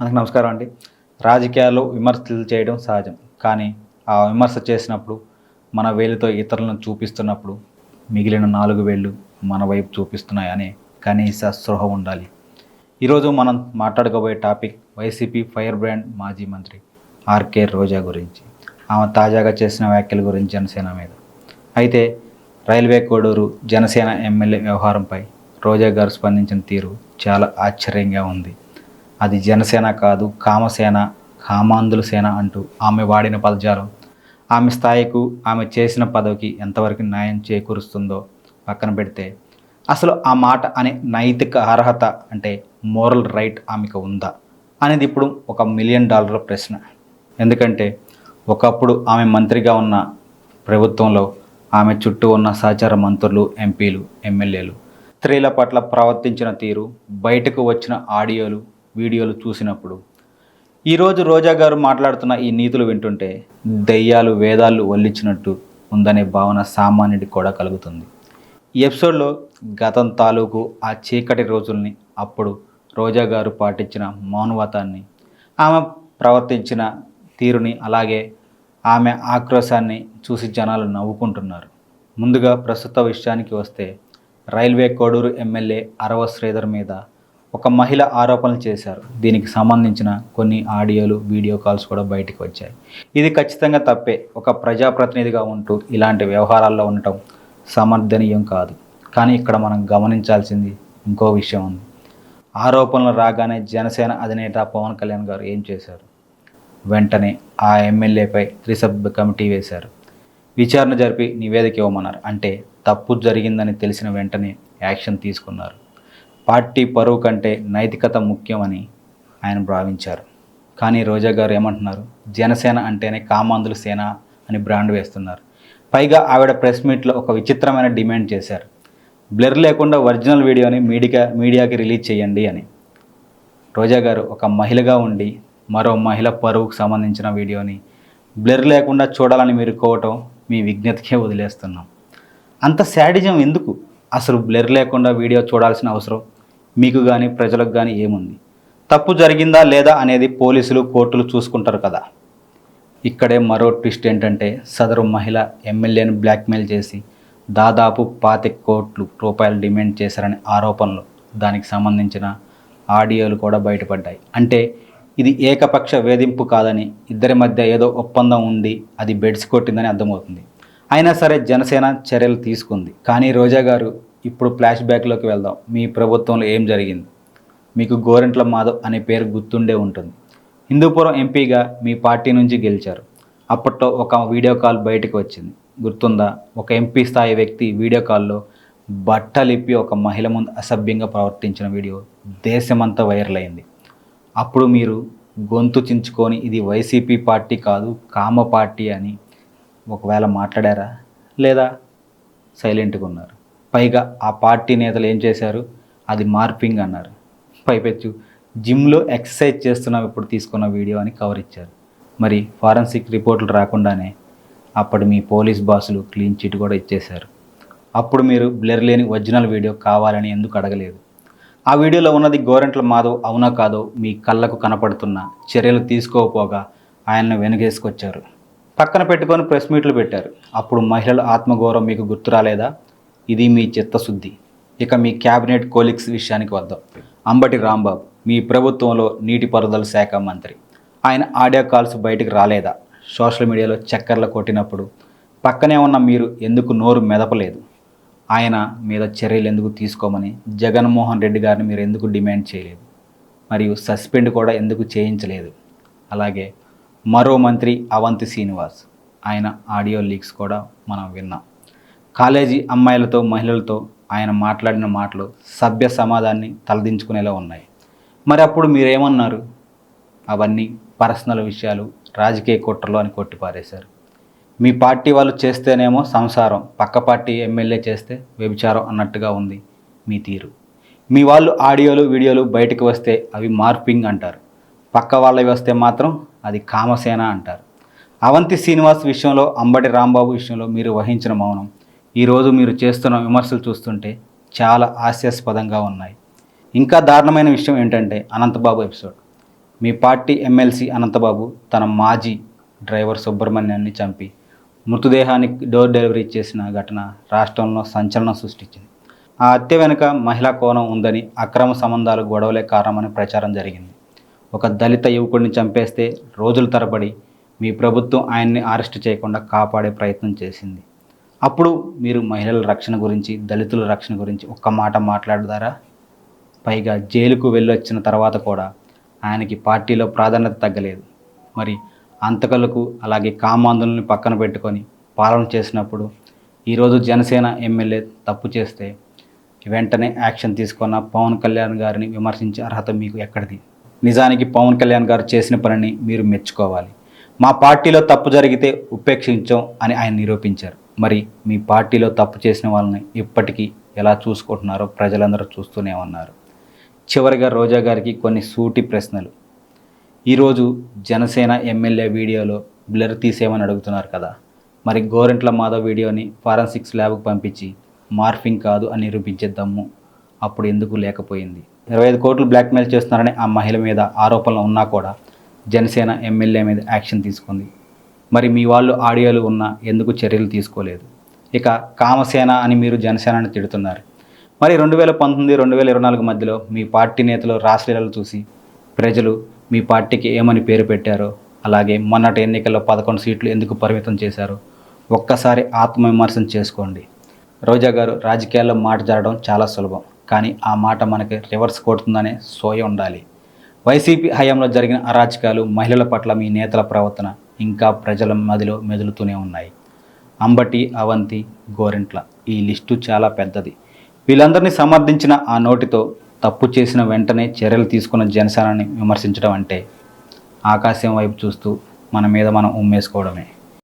మనకు నమస్కారం అండి. రాజకీయాల్లో విమర్శలు చేయడం సహజం. కానీ ఆ విమర్శ చేసినప్పుడు మన వేలితో ఇతరులను చూపిస్తున్నప్పుడు మిగిలిన నాలుగు వేళ్ళు మన వైపు చూపిస్తున్నాయి అనే కనీస స్పృహ ఉండాలి. ఈరోజు మనం మాట్లాడుకోబోయే టాపిక్ వైసీపీ ఫైర్ బ్రాండ్ మాజీ మంత్రి ఆర్కే రోజా గురించి. ఆమె తాజాగా చేసిన వ్యాఖ్యల గురించి జనసేన మీద. అయితే రైల్వే కోడూరు జనసేన ఎమ్మెల్యే వ్యవహారంపై రోజా గారు స్పందించిన తీరు చాలా ఆశ్చర్యంగా ఉంది. అది జనసేన కాదు కామసేన కామాంధుల సేన అంటూ ఆమె వాడిన పదజాలం. ఆమె స్థాయికు ఆమె చేసిన పదవికి ఎంతవరకు న్యాయం చేకూరుస్తుందో పక్కన పెడితే అసలు ఆ మాట అనే నైతిక అర్హత అంటే మోరల్ రైట్ ఆమెకు ఉందా? అనేది ఇప్పుడు ఒక మిలియన్ డాలర్ల ప్రశ్న. ఎందుకంటే ఒకప్పుడు ఆమె మంత్రిగా ఉన్న ప్రభుత్వంలో ఆమె చుట్టూ ఉన్న సహచార మంత్రులు ఎంపీలు ఎమ్మెల్యేలు స్త్రీల పట్ల ప్రవర్తించిన తీరు బయటకు వచ్చిన ఆడియోలు వీడియోలు చూసినప్పుడు. ఈరోజు రోజా గారు మాట్లాడుతున్న ఈ నీతులు వింటుంటే దెయ్యాలు వేదాలు వల్లించినట్టు ఉందనే భావన సామాన్యుడికి కూడా కలుగుతుంది. ఈ ఎపిసోడ్లో గతం తాలూకు ఆ చీకటి రోజుల్ని అప్పుడు రోజా గారు పాటించిన మౌనవతాన్ని ఆమె ప్రవర్తించిన తీరుని అలాగే ఆమె ఆక్రోశాన్ని చూసి జనాలు నవ్వుకుంటున్నారు. ముందుగా ప్రస్తుత విషయానికి వస్తే రైల్వే కోడూరు ఎమ్మెల్యే అరవ శ్రీధర్ మీద ఒక మహిళ ఆరోపణలు చేశారు. దీనికి సంబంధించిన కొన్ని ఆడియోలు వీడియో కాల్స్ కూడా బయటకు వచ్చాయి. ఇది ఖచ్చితంగా తప్పే. ఒక ప్రజాప్రతినిధిగా ఉంటూ ఇలాంటి వ్యవహారాల్లో ఉండటం సమర్థనీయం కాదు. కానీ ఇక్కడ మనం గమనించాల్సింది ఇంకో విషయం ఉంది. ఆరోపణలు రాగానే జనసేన అధినేత పవన్ కళ్యాణ్ గారు ఏం చేశారు? వెంటనే ఆ ఎమ్మెల్యేపై త్రిసభ్య కమిటీ వేశారు. విచారణ జరిపి నివేదిక ఇవ్వమన్నారు. అంటే తప్పు జరిగిందని తెలిసిన వెంటనే యాక్షన్ తీసుకున్నారు. పార్టీ పరువు కంటే నైతికత ముఖ్యమని ఆయన భావించారు. కానీ రోజా గారు ఏమంటున్నారు? జనసేన అంటేనే కామాంధుల సేన అని బ్రాండ్ వేస్తున్నారు. పైగా ఆవిడ ప్రెస్ మీట్లో ఒక విచిత్రమైన డిమాండ్ చేశారు. బ్లర్ లేకుండా ఒరిజినల్ వీడియోని మీడియా మీడియాకి రిలీజ్ చేయండి అని. రోజా గారు ఒక మహిళగా ఉండి మరో మహిళ పరువుకు సంబంధించిన వీడియోని బ్లర్ లేకుండా చూడాలని మీరు కోవటం మీ విజ్ఞతకే వదిలేస్తున్నాం. అంత శాడిజం ఎందుకు? అసలు బ్లర్ లేకుండా వీడియో చూడాల్సిన అవసరం మీకు కానీ ప్రజలకు కానీ ఏముంది? తప్పు జరిగిందా లేదా అనేది పోలీసులు కోర్టులు చూసుకుంటారు కదా. ఇక్కడే మరో ట్విస్ట్ ఏంటంటే సదరు మహిళ ఎమ్మెల్యేను బ్లాక్మెయిల్ చేసి దాదాపు పాతిక కోట్లు రూపాయలు డిమాండ్ చేశారనే ఆరోపణలు దానికి సంబంధించిన ఆడియోలు కూడా బయటపడ్డాయి. అంటే ఇది ఏకపక్ష వేధింపు కాదని ఇద్దరి మధ్య ఏదో ఒప్పందం ఉండి అది బెడ్స్ కొట్టిందని అర్థమవుతుంది. అయినా సరే జనసేన చర్యలు తీసుకుంది. కానీ రోజా గారు ఇప్పుడు ఫ్లాష్ బ్యాక్లోకి వెళ్దాం. మీ ప్రభుత్వంలో ఏం జరిగింది? మీకు గోరెంట్ల మాధవ్ అనే పేరు గుర్తుండే ఉంటుంది. హిందూపురం ఎంపీగా మీ పార్టీ నుంచి గెలిచారు. అప్పట్లో ఒక వీడియో కాల్ బయటకు వచ్చింది. గుర్తుందా? ఒక ఎంపీ స్థాయి వ్యక్తి వీడియో కాల్లో బట్టలిప్పి ఒక మహిళ ముందు అసభ్యంగా ప్రవర్తించిన వీడియో దేశమంతా వైరల్ అయింది. అప్పుడు మీరు గొంతు చించుకొని ఇది వైసీపీ పార్టీ కాదు కామ పార్టీ అని ఒకవేళ మాట్లాడారా? లేదా సైలెంట్గా ఉన్నారు? పైగా ఆ పార్టీ నేతలు ఏం చేశారు? అది మార్పింగ్ అన్నారు. పైపెచ్చు. జిమ్లో ఎక్సర్సైజ్ చేస్తున్నాం ఇప్పుడు తీసుకున్న వీడియో అని కవర్ ఇచ్చారు. మరి ఫారెన్సిక్ రిపోర్ట్లు రాకుండానే అప్పుడు మీ పోలీస్ బాసులు క్లీన్ చిట్ కూడా ఇచ్చేశారు. అప్పుడు మీరు బ్లర్ లేని ఒరిజినల్ వీడియో కావాలని ఎందుకు అడగలేదు? ఆ వీడియోలో ఉన్నది గోరెంట్ల మాధవ్ అవునా కాదో మీ కళ్ళకు కనపడుతున్న చర్యలు తీసుకోకపోగా ఆయన్ని వెనుగేసుకొచ్చారు. పక్కన పెట్టుకొని ప్రెస్ మీట్లు పెట్టారు. అప్పుడు మహిళల ఆత్మగౌరవం మీకు గుర్తు రాలేదా? ఇది మీ చిత్తశుద్ధి. ఇక మీ క్యాబినెట్ కోలిక్స్ విషయానికి వద్దాం. అంబటి రాంబాబు మీ ప్రభుత్వంలో నీటిపారుదల శాఖ మంత్రి. ఆయన ఆడియో కాల్స్ బయటకు రాలేదా? సోషల్ మీడియాలో చక్కర్లు కొట్టినప్పుడు పక్కనే ఉన్న మీరు ఎందుకు నోరు మెదపలేదు? ఆయన మీద చర్యలు ఎందుకు తీసుకోమని జగన్మోహన్ రెడ్డి గారిని మీరు ఎందుకు డిమాండ్ చేయలేదు? మరియు సస్పెండ్ కూడా ఎందుకు చేయించలేదు? అలాగే మరో మంత్రి అవంతి శ్రీనివాస్. ఆయన ఆడియో లీక్స్ కూడా మనం విన్నాం. కాలేజీ అమ్మాయిలతో మహిళలతో ఆయన మాట్లాడిన మాటలు సభ్య సమాధాన్ని తలదించుకునేలా ఉన్నాయి. మరి అప్పుడు మీరేమన్నారు? అవన్నీ పర్సనల్ విషయాలు రాజకీయ కుట్రలు అని కొట్టిపారేశారు. మీ పార్టీ వాళ్ళు చేస్తేనేమో సంసారం పక్క పార్టీ ఎమ్మెల్యే చేస్తే వ్యభిచారం అన్నట్టుగా ఉంది మీ తీరు. మీ వాళ్ళు ఆడియోలు వీడియోలు బయటకు వస్తే అవి మార్పింగ్ అంటారు. పక్క వాళ్ళవి వస్తే మాత్రం అది కామసేన అంటారు. అవంతి శ్రీనివాస్ విషయంలో అంబటి రాంబాబు విషయంలో మీరు వహించిన మౌనం ఈరోజు మీరు చేస్తున్న విమర్శలు చూస్తుంటే చాలా హాస్యాస్పదంగా ఉన్నాయి. ఇంకా దారుణమైన విషయం ఏంటంటే అనంతబాబు ఎపిసోడ్. మీ పార్టీ ఎమ్మెల్సీ అనంతబాబు తన మాజీ డ్రైవర్ సుబ్రహ్మణ్యాన్ని చంపి మృతదేహానికి డోర్ డెలివరీ చేసిన ఘటన రాష్ట్రంలో సంచలనం సృష్టించింది. ఆ హత్య వెనుక మహిళా కోణం ఉందని అక్రమ సంబంధాలు గొడవలే కారణమని ప్రచారం జరిగింది. ఒక దళిత యువకుడిని చంపేస్తే రోజుల తరబడి మీ ప్రభుత్వం ఆయన్ని అరెస్ట్ చేయకుండా కాపాడే ప్రయత్నం చేసింది. అప్పుడు మీరు మహిళల రక్షణ గురించి దళితుల రక్షణ గురించి ఒక్క మాట మాట్లాడదారా పైగా జైలుకు వెళ్ళొచ్చిన తర్వాత కూడా ఆయనకి పార్టీలో ప్రాధాన్యత తగ్గలేదు. మరి అంతకలకు అలాగే కామాంధుల్ని పక్కన పెట్టుకొని పాలన చేసినప్పుడు ఈరోజు జనసేన ఎమ్మెల్యే తప్పు చేస్తే వెంటనే యాక్షన్ తీసుకున్న పవన్ కళ్యాణ్ గారిని విమర్శించే అర్హత మీకు ఎక్కడిది? నిజానికి పవన్ కళ్యాణ్ గారు చేసిన పనిని మీరు మెచ్చుకోవాలి. మా పార్టీలో తప్పు జరిగితే ఉపేక్షించాం అని ఆయన నిరూపించారు. మరి మీ పార్టీలో తప్పు చేసిన వాళ్ళని ఇప్పటికీ ఎలా చూసుకుంటున్నారో ప్రజలందరూ చూస్తూనే ఉన్నారు. చివరిగా రోజా గారికి కొన్ని సూటి ప్రశ్నలు. ఈరోజు జనసేన ఎమ్మెల్యే వీడియోలో బ్లర్ తీసేయమని అడుగుతున్నారు కదా. మరి గోరెంట్ల మాధవ్ వీడియోని ఫారెన్సిక్స్ ల్యాబ్కు పంపించి మార్ఫింగ్ కాదు అని నిరూపించే దమ్ము అప్పుడు ఎందుకు లేకపోయింది? ఇరవై ఐదు కోట్లు బ్లాక్మెయిల్ చేస్తున్నారని ఆ మహిళ మీద ఆరోపణలు ఉన్నా కూడా జనసేన ఎమ్మెల్యే మీద యాక్షన్ తీసుకుంది. మరి మీ వాళ్ళు ఆడియోలు ఉన్నా ఎందుకు చర్యలు తీసుకోలేదు? ఇక కామసేన అని మీరు జనసేనని తిడుతున్నారు. మరి రెండు వేల పంతొమ్మిది రెండు వేల ఇరవై నాలుగు మధ్యలో మీ పార్టీ నేతలు రాసలీలలు చూసి ప్రజలు మీ పార్టీకి ఏమని పేరు పెట్టారో అలాగే మొన్నటి ఎన్నికల్లో పదకొండు సీట్లు ఎందుకు పరిమితం చేశారో ఒక్కసారి ఆత్మవిమర్శన చేసుకోండి. రోజా గారు రాజకీయాల్లో మాట జరగడం చాలా సులభం కానీ ఆ మాట మనకి రివర్స్ కొడుతుందనే సోయ ఉండాలి. వైసీపీ హయాంలో జరిగిన అరాచకాలు మహిళల పట్ల మీ నేతల ప్రవర్తన ఇంకా ప్రజల మదిలో మెదులుతూనే ఉన్నాయి. అంబటి అవంతి గోరింట్ల ఈ లిస్టు చాలా పెద్దది. వీళ్ళందరినీ సమర్థించిన ఆ నోటితో తప్పు చేసిన వెంటనే చర్యలు తీసుకున్న జనసేనని విమర్శించడం అంటే ఆకాశం వైపు చూస్తూ మన మీద మనం ఉమ్మేసుకోవడమే.